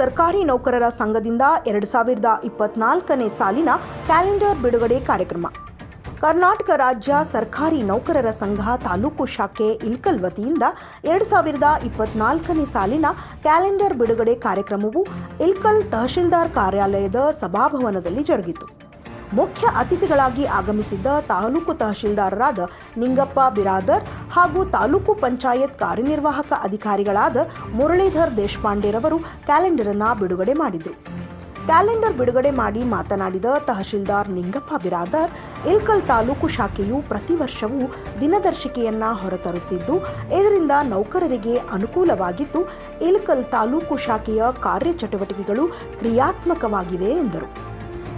ಸರ್ಕಾರಿ ನೌಕರರ ಸಂಘದಿಂದ ಎರಡು ಸಾವಿರದ ಇಪ್ಪತ್ನಾಲ್ಕನೇ ಸಾಲಿನ ಕ್ಯಾಲೆಂಡರ್ ಬಿಡುಗಡೆ ಕಾರ್ಯಕ್ರಮ. ಕರ್ನಾಟಕ ರಾಜ್ಯ ಸರ್ಕಾರಿ ನೌಕರರ ಸಂಘ ತಾಲೂಕು ಶಾಖೆ ಇಲ್ಕಲ್ ವತಿಯಿಂದ ಎರಡು ಸಾವಿರದ ಇಪ್ಪತ್ನಾಲ್ಕನೇ ಸಾಲಿನ ಕ್ಯಾಲೆಂಡರ್ ಬಿಡುಗಡೆ ಕಾರ್ಯಕ್ರಮವು ಇಲ್ಕಲ್ ತಹಶೀಲ್ದಾರ್ ಕಾರ್ಯಾಲಯದ ಸಭಾಭವನದಲ್ಲಿ ಜರುಗಿತು. ಮುಖ್ಯ ಅತಿಥಿಗಳಾಗಿ ಆಗಮಿಸಿದ್ದ ತಾಲೂಕು ತಹಶೀಲ್ದಾರರಾದ ನಿಂಗಪ್ಪ ಬಿರಾದರ್ ಹಾಗೂ ತಾಲೂಕು ಪಂಚಾಯತ್ ಕಾರ್ಯನಿರ್ವಾಹಕ ಅಧಿಕಾರಿಗಳಾದ ಮುರಳೀಧರ್ ದೇಶಪಾಂಡೆರವರು ಕ್ಯಾಲೆಂಡರ್ ಅನ್ನು ಬಿಡುಗಡೆ ಮಾಡಿದರು. ಕ್ಯಾಲೆಂಡರ್ ಬಿಡುಗಡೆ ಮಾಡಿ ಮಾತನಾಡಿದ ತಹಶೀಲ್ದಾರ್ ನಿಂಗಪ್ಪ ಬಿರಾದರ್, ಇಲ್ಕಲ್ ತಾಲೂಕು ಶಾಖೆಯು ಪ್ರತಿ ವರ್ಷವೂ ದಿನದರ್ಶಿಕೆಯನ್ನ ಹೊರತರುತ್ತಿದ್ದು, ಇದರಿಂದ ನೌಕರರಿಗೆ ಅನುಕೂಲವಾಗಿದ್ದು, ಇಲ್ಕಲ್ ತಾಲೂಕು ಶಾಖೆಯ ಕಾರ್ಯಚಟುವಟಿಕೆಗಳು ಕ್ರಿಯಾತ್ಮಕವಾಗಿವೆ ಎಂದರು.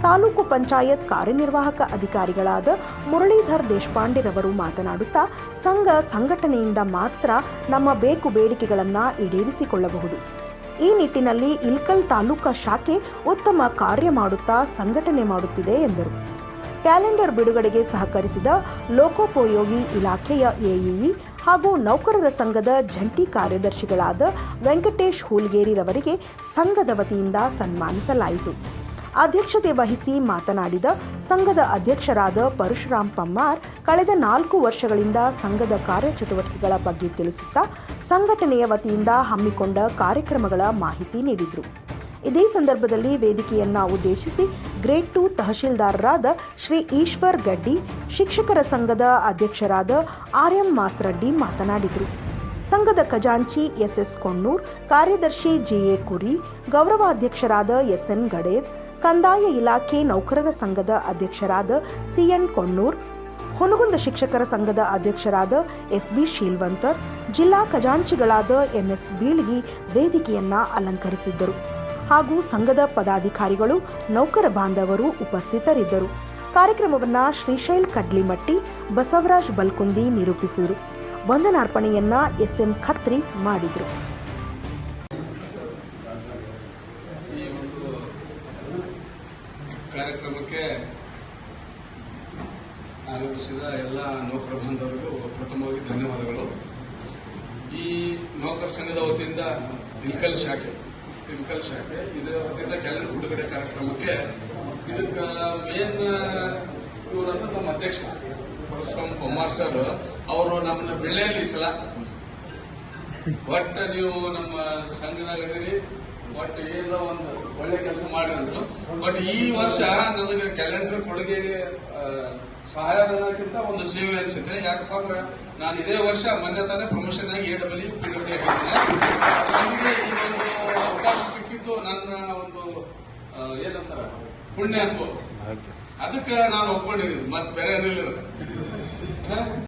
ತಾಲೂಕು ಪಂಚಾಯತ್ ಕಾರ್ಯನಿರ್ವಾಹಕ ಅಧಿಕಾರಿಗಳಾದ ಮುರಳೀಧರ್ ದೇಶಪಾಂಡೆರವರು ಮಾತನಾಡುತ್ತಾ, ಸಂಘ ಸಂಘಟನೆಯಿಂದ ಮಾತ್ರ ನಮ್ಮ ಬೇಕು ಬೇಡಿಕೆಗಳನ್ನು ಈಡೇರಿಸಿಕೊಳ್ಳಬಹುದು. ಈ ನಿಟ್ಟಿನಲ್ಲಿ ಇಲ್ಕಲ್ ತಾಲೂಕಾ ಶಾಖೆ ಉತ್ತಮ ಕಾರ್ಯ ಮಾಡುತ್ತಾ ಸಂಘಟನೆ ಮಾಡುತ್ತಿದೆ ಎಂದರು. ಕ್ಯಾಲೆಂಡರ್ ಬಿಡುಗಡೆಗೆ ಸಹಕರಿಸಿದ ಲೋಕೋಪಯೋಗಿ ಇಲಾಖೆಯ ಎಇಇ ಹಾಗೂ ನೌಕರರ ಸಂಘದ ಜಂಟಿ ಕಾರ್ಯದರ್ಶಿಗಳಾದ ವೆಂಕಟೇಶ್ ಹೂಲ್ಗೇರಿರವರಿಗೆ ಸಂಘದ ವತಿಯಿಂದ ಸನ್ಮಾನಿಸಲಾಯಿತು. ಅಧ್ಯಕ್ಷತೆ ವಹಿಸಿ ಮಾತನಾಡಿದ ಸಂಘದ ಅಧ್ಯಕ್ಷರಾದ ಪರಶುರಾಮ್ ಪಮ್ಮಾರ್, ಕಳೆದ ನಾಲ್ಕು ವರ್ಷಗಳಿಂದ ಸಂಘದ ಕಾರ್ಯಚಟುವಟಿಕೆಗಳ ಬಗ್ಗೆ ತಿಳಿಸುತ್ತಾ ಸಂಘಟನೆಯ ವತಿಯಿಂದ ಹಮ್ಮಿಕೊಂಡ ಕಾರ್ಯಕ್ರಮಗಳ ಮಾಹಿತಿ ನೀಡಿದರು. ಇದೇ ಸಂದರ್ಭದಲ್ಲಿ ವೇದಿಕೆಯನ್ನ ಉದ್ದೇಶಿಸಿ ಗ್ರೇಡ್ ಟು ತಹಶೀಲ್ದಾರರಾದ ಶ್ರೀ ಈಶ್ವರ್ ಗಡ್ಡಿ, ಶಿಕ್ಷಕರ ಸಂಘದ ಅಧ್ಯಕ್ಷರಾದ ಆರ್ ಎಂ ಮಾಸ್ರೆಡ್ಡಿ ಮಾತನಾಡಿದರು. ಸಂಘದ ಖಜಾಂಚಿ ಎಸ್ಎಸ್ ಕೊಣ್ಣೂರ್, ಕಾರ್ಯದರ್ಶಿ ಜಿಎ ಕುರಿ, ಗೌರವಾಧ್ಯಕ್ಷರಾದ ಎಸ್ಎನ್ ಗಡೇದ್ ಕಂದಾಯ ಇಲಾಖೆ ನೌಕರರ ಸಂಘದ ಅಧ್ಯಕ್ಷರಾದ ಸಿಎನ್ ಕೊಣ್ಣೂರ್, ಹುನಗುಂದ ಶಿಕ್ಷಕರ ಸಂಘದ ಅಧ್ಯಕ್ಷರಾದ ಎಸ್ಬಿ ಶೀಲ್ವಂತರ್, ಜಿಲ್ಲಾ ಖಜಾಂಚಿಗಳಾದ ಎಂಎಸ್ ಬೀಳ್ಗಿ ವೇದಿಕೆಯನ್ನ ಅಲಂಕರಿಸಿದ್ದರು. ಹಾಗೂ ಸಂಘದ ಪದಾಧಿಕಾರಿಗಳು, ನೌಕರ ಬಾಂಧವರು ಉಪಸ್ಥಿತರಿದ್ದರು. ಕಾರ್ಯಕ್ರಮವನ್ನ ಶ್ರೀಶೈಲ್ ಕಡ್ಲಿಮಟ್ಟಿ, ಬಸವರಾಜ್ ಬಲ್ಕುಂದಿ ನಿರೂಪಿಸಿದರು. ವಂದನಾರ್ಪಣೆಯನ್ನ ಎಸ್ಎಂ ಖತ್ರಿ ಮಾಡಿದರು. ಕಾರ್ಯಕ್ರಮಕ್ಕೆ ಆಗಮಿಸಿದ ಎಲ್ಲ ನೌಕರ ಬಾಂಧವರಿಗೂ ಪ್ರಥಮವಾಗಿ ಧನ್ಯವಾದಗಳು. ಈ ನೌಕರ ಸಂಘದ ವತಿಯಿಂದ ಇಲ್ಕಲ್ ಶಾಖೆ ಇಲ್ಕಲ್ ಶಾಖೆ, ಇದರ ವತಿಯಿಂದ ಕ್ಯಾಲೆಂಡರ್ ಬಿಡುಗಡೆ ಕಾರ್ಯಕ್ರಮಕ್ಕೆ ಇದಕ್ಕ ಮೇನ್ ಇವರಂತ ನಮ್ಮ ಅಧ್ಯಕ್ಷ ಪರಶುರಾಮ್ ಕುಮಾರ್ ಸರ್ ಅವರು ನಮ್ಮನ್ನ ಬೆಳ್ಳೆಯಲ್ಲಿ ಈ ಸಲ. ಒಟ್ಟ ನೀವು ನಮ್ಮ ಸಂಘದಾಗ ಒಟ್ಟು ಏನೋ ಒಂದು ಒಳ್ಳೆ ಕೆಲಸ ಮಾಡಿದ್ರು. ಬಟ್ ಈ ವರ್ಷ ನನಗೆ ಕ್ಯಾಲೆಂಡರ್ ಕೊಡುಗೆಗೆ ಸಹಾಯ ಅನ್ನೋಕ್ಕಿಂತ ಒಂದು ಸೇವೆ ಅನ್ಸುತ್ತೆ. ಯಾಕಪ್ಪ ಅಂದ್ರೆ ನಾನು ಇದೇ ವರ್ಷ ಮೊನ್ನೆ ತಾನೇ ಪ್ರಮೋಷನ್ ಆಗಿ ಎ ಡಬ್ಲ್ಯೂ ಪಿಡಬ್ಲ್ಯೂ ಆಗಿದ್ದೇನೆ ಅದರೊಂದಿಗೆ ಈ ಒಂದು ಅವಕಾಶ ಸಿಕ್ಕಿದ್ದು ನನ್ನ ಒಂದು ಏನಂತಾರ? ಪುಣ್ಯ ಅನ್ಬೋದು ಅದಕ್ಕೆ ನಾನು ಒಪ್ಕೊಂಡಿದ್ದೀನಿ. ಮತ್ತೆ ಬೇರೆ ಏನಿಲ್ಲ